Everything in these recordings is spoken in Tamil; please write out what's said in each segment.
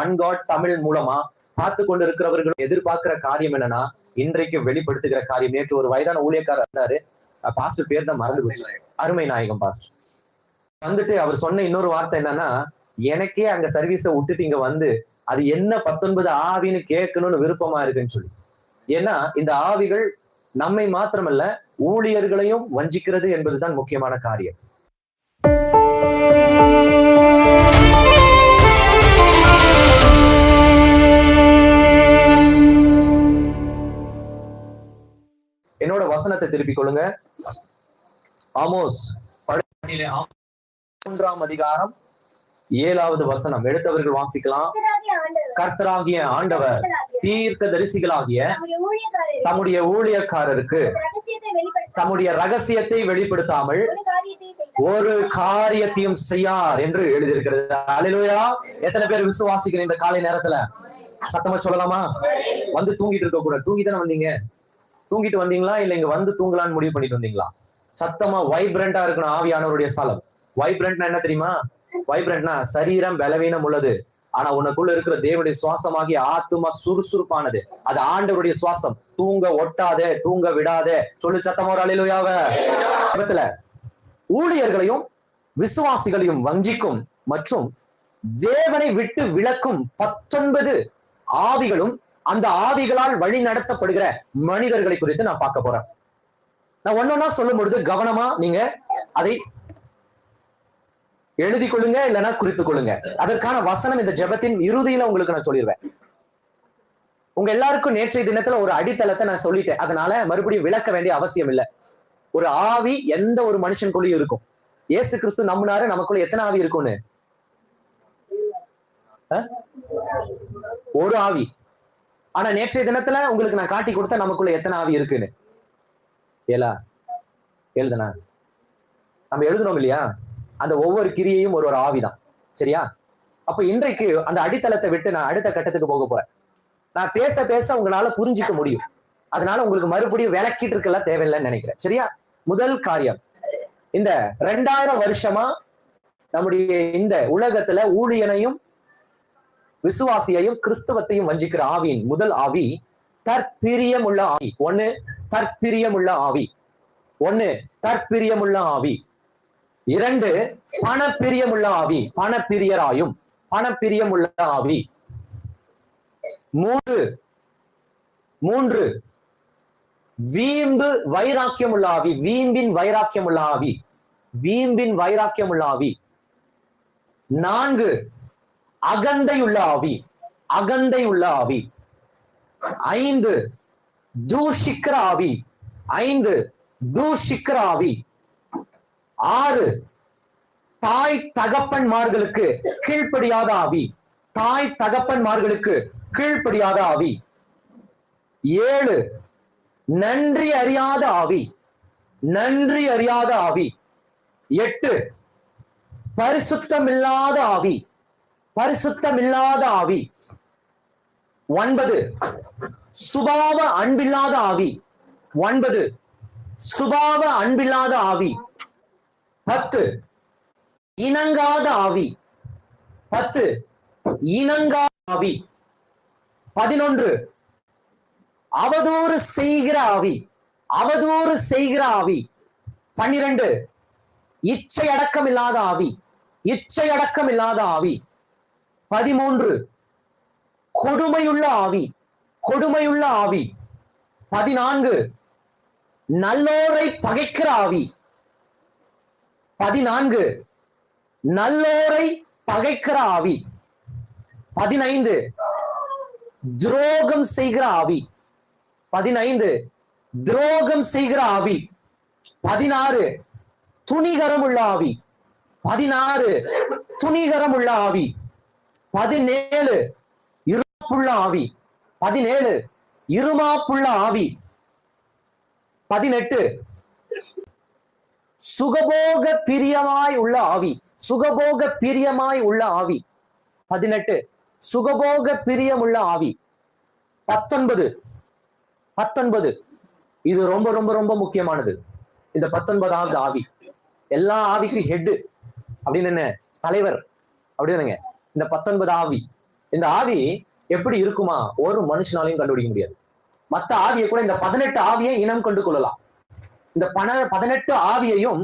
ஒன் காட் தமிழ் மூலமா பார்த்து கொண்டு இருக்கிறவர்கள் எதிர்பார்க்கிற காரியம் என்னன்னா இன்றைக்கு வெளிப்படுத்துகிற காரியம். நேற்று ஒரு வயதான ஊழியக்காரர் இருந்தாரு. பாஸ்டர் பேர் தான் மறந்து போச்சு. அருமை நாயகம் பாஸ்டர். வந்துட்டு அவர் சொன்ன இன்னொரு வார்த்தை என்னன்னா எனக்கே அங்க சர்வீஸை விட்டுட்டு இங்க வந்து அது என்ன பத்தொன்பது ஆவின்னு கேட்கணும்னு விருப்பமா இருக்குன்னு சொல்லி. ஏன்னா இந்த ஆவிகள் நம்மை மாத்திரமல்ல ஊழியர்களையும் வஞ்சிக்கிறது என்பதுதான் முக்கியமான காரியம். வசனத்தை திருப்பிக் கொள்ளுங்க. ஆமோஸ் மூன்றாம் அதிகாரம் ஏழாவது வசனம். எடுத்தவர்கள் வாசிக்கலாம். கர்த்தராகிய ஆண்டவர் தீர்க்க தரிசிகளாகிய தம்முடைய ஊழியக்காரருக்கு தம்முடைய ரகசியத்தை வெளிப்படுத்தாமல் ஒரு காரியத்தையும் செய்யார் என்று எழுதியிருக்கிறது. அலிலுயா எத்தனை பேர் விசுவாசிக்கிற இந்த காலை நேரத்துல? சத்தமா சொல்லலாமா? வந்து தூங்கிட்டு இருக்க கூட தூங்கி தானே வந்தீங்க? தூங்கிட்டு வந்தீங்களா? இல்ல இங்க வந்து தூங்கலாம்னு முடிவு பண்ணிட்டு வந்தீங்களா? சத்தமா வைப்ரண்டா இருக்கணும் ஆவியானவருடைய ஸ்தலம் வைப்ரண்ட்னா என்ன தெரியுமா? வைப்ரண்ட்னா சரீரம் பலவீனம் உள்ளது. ஆனா உனக்குள்ள இருக்கிற தேவனுடைய சுவாசமாகி ஆத்துமா சுறுசுறுப்பானது. அது ஆண்டவருடைய சுவாசம். தூங்க ஒட்டாதே தூங்க விடாதே. சொல்லு சத்தமா ஒரு அலிலுயாவ ஊழியர்களையும் விசுவாசிகளையும் வஞ்சிக்கும் மற்றும் தேவனை விட்டு விளக்கும் பத்தொன்பது ஆவிகளும் அந்த ஆவிகளால் வழி நடத்தப்படுகிற மனிதர்களை குறித்து நான் பார்க்க போறேன். நான் ஒன்னொன்னா சொல்லும் பொழுது கவனமா நீங்க அதை எழுதி கொள்ளுங்க இல்லைன்னா குறித்துக் கொள்ளுங்க. அதற்கான வசனம் இந்த ஜெபத்தின் இறுதியில உங்களுக்கு நான் சொல்லிடுவேன். உங்க எல்லாருக்கும் நேற்றைய தினத்துல ஒரு அடித்தளத்தை நான் சொல்லிட்டேன். அதனால மறுபடியும் விளக்க வேண்டிய அவசியம் இல்லை. ஒரு ஆவி எந்த ஒரு மனுஷனுக்குள்ளயும் இருக்கும். இயேசு கிறிஸ்து நம்பினாரு நமக்குள்ள எத்தனை ஆவி இருக்கும்னு? அஹ்? ஒரு ஆவி. ஆனா நேற்றைய தினத்துல உங்களுக்கு நான் காட்டி கொடுத்த நமக்குள்ள எத்தனை ஆவி இருக்குன்னு? ஏலா எழுதுனா. நம்ம எழுதணும் இல்லையா? அந்த ஒவ்வொரு கிரியையும் ஒரு ஒரு ஆவிதான். சரியா? அப்ப இன்றைக்கு அந்த அடித்தளத்தை விட்டு நான் அடுத்த கட்டத்துக்கு போக போறேன். நான் பேச பேச உங்களால புரிஞ்சிக்க முடியும். அதனால உங்களுக்கு மறுபடியும் விளக்கிட்டு இருக்கலாம் தேவையில்லைன்னு நினைக்கிறேன். சரியா? முதல் காரியம். இந்த ரெண்டாயிரம் வருஷமா நம்முடைய இந்த உலகத்துல ஊழியனையும் விசுவாசியையும் கிறிஸ்தவத்தையும் வஞ்சிக்கிற ஆவியின் முதல் ஆவி தற்பிரியமுள்ள ஆவி. ஒண்ணு தற்பிரியமுள்ள ஆவி. ஒண்ணு தற்பிரியமுள்ள ஆவி. இரண்டு பணப்பிரியமுள்ள ஆவி. பணப்பிரியராயும் பணப்பிரியமுள்ள ஆவி. மூன்று மூன்று வீம்பு வைராக்கியம் உள்ள ஆவி. வீம்பின் வைராக்கியம் உள்ள ஆவி. வீம்பின் வைராக்கியம் உள்ள ஆவி. நான்கு அகந்தை உள்ள ஆவி அகந்தை உள்ள ஆவி. ஐந்து தூஷிக்கிற ஆவி. ஐந்து தூஷிக்கிற ஆவி. ஆறு தாய் தகப்பன்மார்களுக்கு கீழ்ப்படியாத ஆவி. தாய் தகப்பன்மார்களுக்கு கீழ்ப்படியாத ஆவி. ஏழு நன்றி அறியாத ஆவி. நன்றி அறியாத ஆவி. எட்டு பரிசுத்தமில்லாத ஆவி. பரிசுத்தமில்லாத ஆவி. ஒன்பது சுபாவ அன்பில்லாத ஆவி. ஒன்பது சுபாவ அன்பில்லாத ஆவி. பத்து இணங்காத ஆவி. பத்து இணங்காத ஆவி. பதினொன்று அவதூறு செய்கிற ஆவி. அவதூறு செய்கிற ஆவி. பன்னிரண்டு இச்சை அடக்கம் இல்லாத ஆவி. இச்சை அடக்கம் இல்லாத ஆவி. பதிமூன்று. கொடுமையுள்ள ஆவி கொடுமையுள்ள ஆவி. பதினான்கு. நல்லோரை பகைக்கிற ஆவி. பதினான்கு. நல்லோரை பகைக்கிற ஆவி. பதினைந்து. துரோகம் செய்கிற ஆவி. பதினைந்து. துரோகம் செய்கிற ஆவி. பதினாறு. துணிகரம் உள்ள ஆவி. பதினாறு. துணிகரம் உள்ள ஆவி. பதினேழு இருமாப்புள்ள ஆவி. பதினேழு இருமாப்புள்ள ஆவி. பதினெட்டு சுகபோக பிரியமாய் உள்ள ஆவி. சுகபோக பிரியமாய் உள்ள ஆவி. பதினெட்டு சுகபோக பிரியமுள்ள ஆவி. பத்தொன்பது பத்தொன்பது. இது ரொம்ப ரொம்ப ரொம்ப முக்கியமானது. இந்த பத்தொன்பதாவது ஆவி. எல்லா ஆவிக்கும் ஹெட் அப்படின்னு என்ன? தலைவர். அப்படின்னு இந்த பத்தொன்பது ஆவி இந்த ஆவி எப்படி இருக்குமா? ஒரு மனுஷனாலையும் கண்டுபிடிக்க முடியாது. மத்த ஆவியை கூட இந்த பதினெட்டு ஆவியை இனம் கொண்டு கொள்ளலாம். இந்த பண பதினெட்டு ஆவியையும்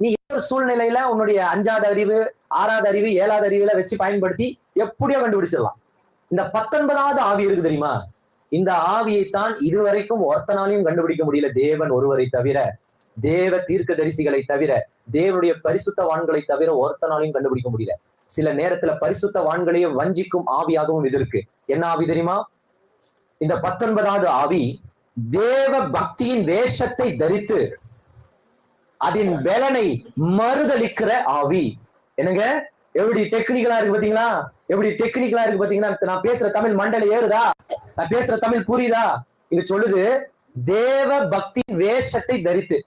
நீ ஒரு சூழ்நிலையில உன்னுடைய அஞ்சாவது அறிவு ஆறாவது அறிவு ஏழாவது அறிவுல வச்சு பயன்படுத்தி எப்படியோ கண்டுபிடிச்சிடலாம். இந்த பத்தொன்பதாவது ஆவி இருக்கு தெரியுமா? இந்த ஆவியைத்தான் இதுவரைக்கும் ஒருத்தனாலையும் கண்டுபிடிக்க முடியல. தேவன் ஒருவரை தவிர தேவ தீர்க்க தரிசிகளை தவிர தேவனுடைய பரிசுத்தவான்களை தவிர ஒருத்தனாலையும் கண்டுபிடிக்க முடியல. சில நேரத்துல பரிசுத்தவான்களையே வஞ்சிக்கும் ஆவியாகவும் இது இருக்கு. என்ன ஆவி தெரியுமா? இந்த பத்தொன்பதாவது ஆவி தேவ பக்தியின் வேஷத்தை தரித்து அதன் பலனை மறுதளிக்கிற ஆவி. என்னங்க? எப்படி டெக்னிக்கலா இருக்கு பாத்தீங்களா? எப்படி டெக்னிக்கலா இருக்கு பாத்தீங்கன்னா நான் பேசுற தமிழ் மண்டல ஏறுதா? நான் பேசுற தமிழ் புரியுதா? இது சொல்லுது தேவ பக்தியின் வேஷத்தை தரித்து.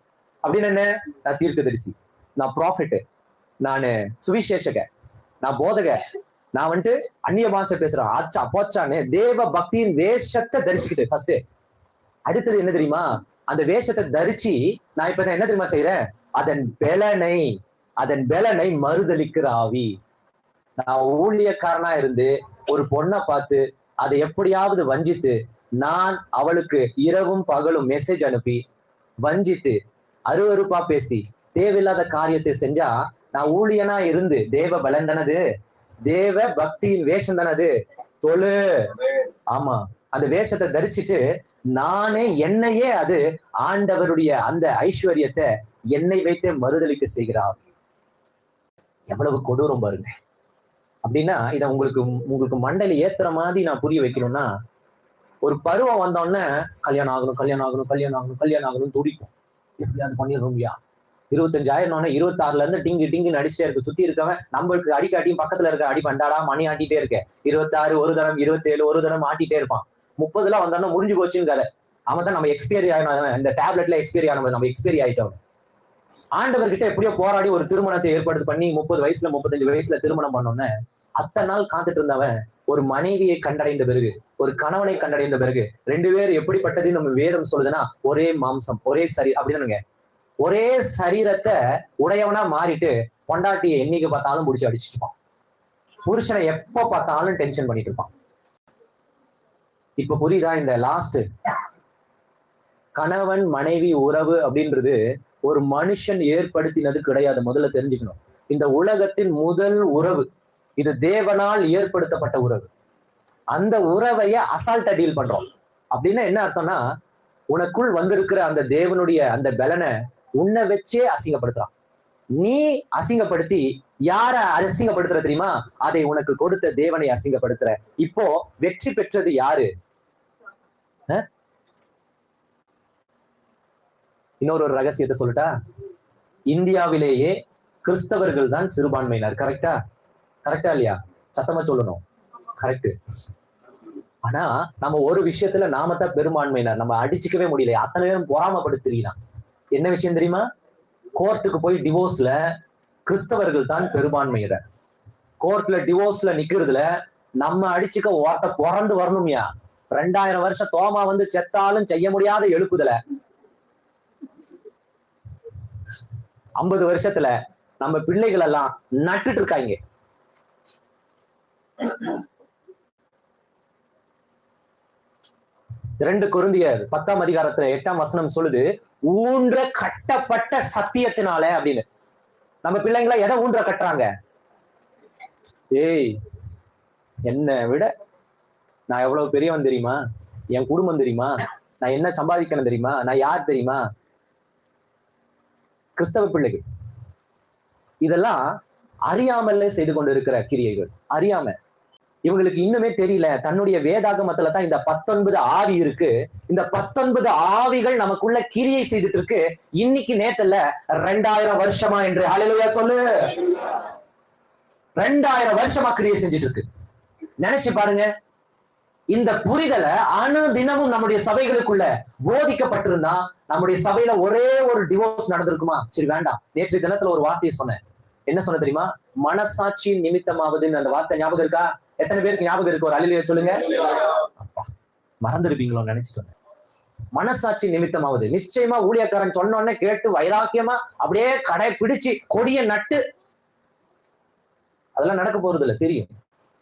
அப்படின்னு என்ன? நான் தீர்க்க தரிசி நான் ப்ராஃபிட் நானு சுவிசேஷக நான் போதக. நான் வந்துட்டு அந்நிய பாஷை பேசுறேன். ஆச்சா போச்சான்னு தேவ பக்தியின் வேஷத்தை தரிச்சுக்கிட்டு ஃபர்ஸ்ட் அடுத்தது என்ன தெரியுமா? அந்த வேஷத்தை தரிச்சு நான் இப்ப என்ன தெரியுமா செய்யறேன் அதன் பலனை அதன் பலனை மறுதளிக்கிற ஆவி. நான் ஊழியக்காரனா இருந்து ஒரு பொண்ணை பார்த்து அதை எப்படியாவது வஞ்சித்து நான் அவளுக்கு இரவும் பகலும் மெசேஜ் அனுப்பி வஞ்சித்து அருவறுப்பா பேசி தேவையில்லாத காரியத்தை செஞ்சா நான் ஊழியனா இருந்து தேவ பலன் தானது தேவ பக்தியின் வேஷம் தானது தொழு. ஆமா. அந்த வேஷத்தை தரிச்சிட்டு நானே என்னையே அது ஆண்டவருடைய அந்த ஐஸ்வர்யத்தை என்னை வைத்தே மறுதளிக்க செய்கிறார். எவ்வளவு கொடூரம் பாருங்க. அப்படின்னா இதை உங்களுக்கு உங்களுக்கு மண்டலி ஏத்துற மாதிரி நான் புரிய வைக்கணும்னா ஒரு பருவம் வந்தோடனே கல்யாணம் ஆகணும் கல்யாணம் ஆகணும் கல்யாணம் ஆகணும் கல்யாணம் ஆகணும் துடிக்கும் எப்படியாவது பண்ணிடுறோம்யா இருபத்தஞ்சாயிரம் இருபத்தாறுல இருந்து டிங்கு டிங்கு அடிச்சே இருக்கு. சுத்தி இருக்கவன் நம்மளுக்கு அடிக்காட்டியும் பக்கத்துல இருக்க அடி பண்டாடா மணி ஆட்டிட்டே இருக்க. இருபத்தாறு ஒரு தரம் இருபத்தேழு ஒரு தரம் ஆட்டிட்டே இருப்பான். முப்பதுல வந்தோம்னா முடிஞ்சு போச்சுன்னு கதை. அவன் தான் நம்ம எக்ஸ்பைரி ஆகணும் இந்த டேப்லெட்ல எக்ஸ்பீரி ஆனவன் நம்ம எக்ஸ்பீரி ஆயிட்டவன் ஆண்டவர்கிட்ட எப்படியோ போராடி ஒரு திருமணத்தை ஏற்படுத்தி பண்ணி முப்பது வயசுல முப்பத்தஞ்சு வயசுல திருமணம் பண்ணோன்னு அத்தனை நாள் காத்துட்டு இருந்தவன் ஒரு மனைவியை கண்டடைந்த பிறகு ஒரு கணவனை கண்டடைந்த பிறகு ரெண்டு பேர் எப்படிப்பட்டது நம்ம வேதம் சொல்லுதுன்னா ஒரே மாம்சம் ஒரே சரி அப்படிதானுங்க. ஒரே சரீரத்தை உடையவனா மாறிட்டு பொண்டாட்டியை என்னைக்கு பார்த்தாலும் முடிச்சு அடிச்சுட்டு இருப்பான். புருஷனை எப்ப பார்த்தாலும் டென்ஷன் பண்ணிட்டு இருப்பான். இப்ப புரியுதா? இந்த லாஸ்ட் கணவன் மனைவி உறவு அப்படின்றது ஒரு மனுஷன் ஏற்படுத்தினது கிடையாது. முதல்ல தெரிஞ்சுக்கணும். இந்த உலகத்தின் முதல் உறவு இது தேவனால் ஏற்படுத்தப்பட்ட உறவு. அந்த உறவைய அசால்ட்டா டீல் பண்றோம். அப்படின்னா என்ன அர்த்தம்னா உனக்குள் வந்திருக்கிற அந்த தேவனுடைய அந்த பலனை உன்னை வச்சே அசிங்கப்படுத்துறான். நீ அசிங்கப்படுத்தி யார அசிங்கப்படுத்துற தெரியுமா? அதை உனக்கு கொடுத்த தேவனை அசிங்கப்படுத்துற. இப்போ வெற்றி பெற்றது யாரு? அஹ்? இன்னொரு ஒரு ரகசியத்தை சொல்லட்டா? இந்தியாவிலேயே கிறிஸ்தவர்கள் தான் சிறுபான்மையினர். கரெக்டா கரெக்டா இல்லையா? சத்தமா சொல்லணும். கரெக்ட் ஆனா நம்ம ஒரு விஷயத்துல நாம தான் பெரும்பான்மையினர். நம்ம அடிச்சுக்கவே முடியல அத்தனை பேரும் பொறாமப்படுத்துறீங்க. என்ன விஷயம் தெரியுமா? கோர்ட்டுக்கு போய் டிவோர்ஸ்ல கிறிஸ்தவர்கள் தான் பெரும்பான்மையினர். கோர்ட்ல டிவோர்ஸ்ல நிக்கிறதுல நம்ம அடிச்சுக்க ஒருத்த பிறந்து வரணும்யா. ரெண்டாயிரம் வருஷம் தோமா வந்து செத்தாலும் செய்ய முடியாத எழுப்புதல. ஐம்பது வருஷத்துல நம்ம பிள்ளைகள் எல்லாம் நட்டுட்டு இருக்காங்க. இரண்டு குருந்தியர் பத்தாம் அதிகாரத்துல எட்டாம் வசனம் சொல்லுது ஊன்ற கட்டப்பட்ட சத்தியத்தினால அப்படின்னு. நம்ம பிள்ளைங்கள எதை ஊன்ற கட்டுறாங்க? ஏய் என்னை விட நான் எவ்வளவு பெரியவன் தெரியுமா? என் குடும்பம் தெரியுமா? நான் என்ன சம்பாதிக்கணும் தெரியுமா? நான் யார் தெரியுமா? கிறிஸ்தவ பிள்ளைகள். இதெல்லாம் அறியாமல்ல செய்து கொண்டு இருக்கிற கிரியைகள். அறியாம. இவங்களுக்கு இன்னுமே தெரியல. தன்னுடைய வேதாகமத்துல தான் இந்த பத்தொன்பது ஆவி இருக்கு. இந்த பத்தொன்பது ஆவிகள் நமக்குள்ள கிரியை செய்துட்டு இருக்கு இன்னைக்கு நேத்துல ரெண்டாயிரம் வருஷமா என்று. ஹalleluya சொல்லு. ரெண்டாயிரம் வருஷமா கிரியை செஞ்சுட்டு இருக்கு நினைச்சு பாருங்க. இந்த புரிதலை அணு தினமும் நம்முடைய சபைகளுக்குள்ள போதிக்கப்பட்டிருந்தா நம்முடைய சபையில ஒரே ஒரு டிவோர்ஸ் நடந்திருக்குமா? சரி வேண்டாம். நேற்று தினத்துல ஒரு வார்த்தையை சொன்னேன். என்ன சொன்ன தெரியுமா? மனசாட்சியின் நிமித்தமாவதுன்னு அந்த வார்த்தை ஞாபகம் இருக்கா? எத்தனை பேருக்கு ஞாபகம் இருக்கு? ஒரு அழிலிய சொல்லுங்க. மறந்துருப்பீங்களோ நினைச்சிட்டு மனசாட்சி நிமித்தமாவது. நிச்சயமா ஊழியக்காரன் சொன்ன உடனே கேட்டு வைராக்கியமா அப்படியே கடை பிடிச்சு கொடிய நட்டு. அதெல்லாம் நடக்க போறது இல்ல தெரியும்.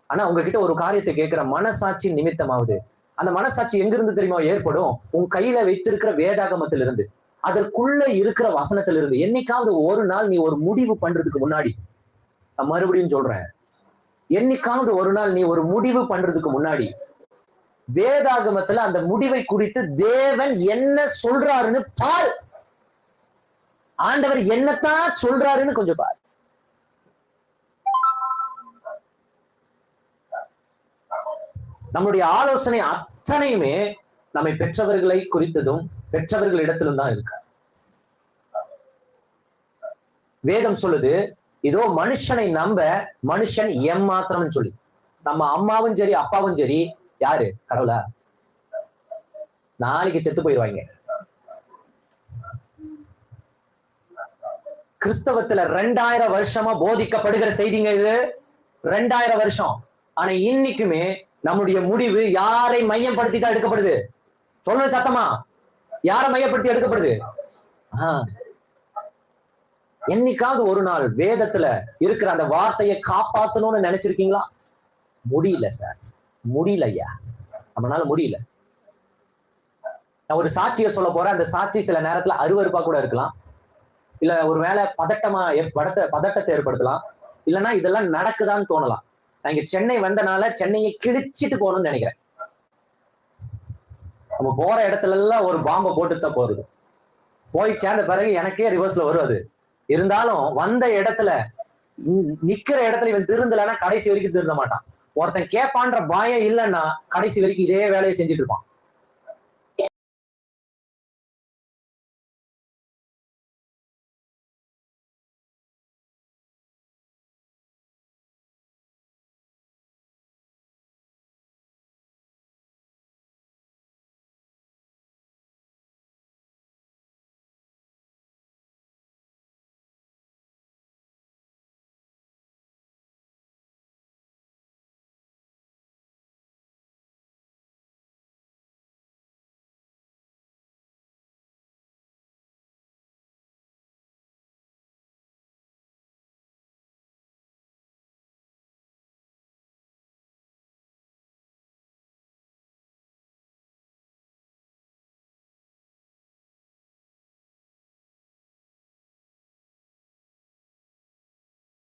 ஆனா உங்ககிட்ட ஒரு காரியத்தை கேட்கிற மனசாட்சி நிமித்தமாவது. அந்த மனசாட்சி எங்கிருந்து தெரியுமா ஏற்படும்? உன் கையில வைத்திருக்கிற வேதாகமத்திலிருந்து. அதற்குள்ள இருக்கிற வசனத்திலிருந்து. என்னைக்காவது ஒரு நாள் நீ ஒரு முடிவு பண்றதுக்கு முன்னாடி. நான் மறுபடியும் சொல்றேன். என்னைக்காவது ஒரு நாள் நீ ஒரு முடிவு பண்றதுக்கு முன்னாடி வேதாகமத்துல அந்த முடிவை குறித்து தேவன் என்ன சொல்றாருன்னு பார். ஆண்டவர் என்னத்தான் சொல்றாருன்னு கொஞ்சம் பார். நம்முடைய ஆலோசனை அத்தனையுமே நம்மை பெற்றவர்களை குறித்ததும் பெற்றவர்களிடத்திலும் தான் இருக்கு. வேதம் சொல்லுது இதோ மனுஷனை நம்ப மனுஷன் எம்மாத்திரம்னு சொல்லி. நம்ம அம்மாவும் சரி அப்பாவும் சரி. யாரு? கடவுளா? நாளைக்கு செத்து போயிடுவாங்க கிறிஸ்தவத்துல ரெண்டாயிரம் வருஷமா போதிக்கப்படுகிற செய்திங்க இது. ரெண்டாயிரம் வருஷம். ஆனா இன்னைக்குமே நம்முடைய முடிவு யாரை மையப்படுத்தி தான் எடுக்கப்படுது? சொல்லுங்க சத்தமா? யாரை மையப்படுத்தி எடுக்கப்படுது? ஆஹ். என்னைக்காவது ஒரு நாள் வேதத்துல இருக்கிற அந்த வார்த்தையை காப்பாத்தணும்னு நினைச்சிருக்கீங்களா? முடியல சார். முடியல ஐயா நம்மளால முடியல. நான் ஒரு சாட்சியை சொல்ல போறேன். அந்த சாட்சி சில நேரத்துல அருவறுப்பா கூட இருக்கலாம். இல்ல ஒரு வேலை பதட்டமா ஏற்- பதட்டத்தை ஏற்படுத்தலாம். இல்லைன்னா இதெல்லாம் நடக்குதான்னு தோணலாம். நான் இங்க சென்னை வந்தனால சென்னையை கிழிச்சிட்டு போகணும்னு நினைக்கிறேன். நம்ம போற இடத்துல எல்லாம் ஒரு பாம்பை போட்டு தான் போறது. போய் சேர்ந்த பிறகு எனக்கே ரிவர்ஸ்ல வரும் அது. இருந்தாலும் வந்த இடத்துல நிக்கிற இடத்துல இவன் திருந்தலைன்னா கடைசி வரைக்கும் திருந்த மாட்டான். ஒருத்தன் கேட்பான்ற பயம் இல்லைன்னா கடைசி வரைக்கும் இதே வேலையை செஞ்சுட்டு இருப்பான்.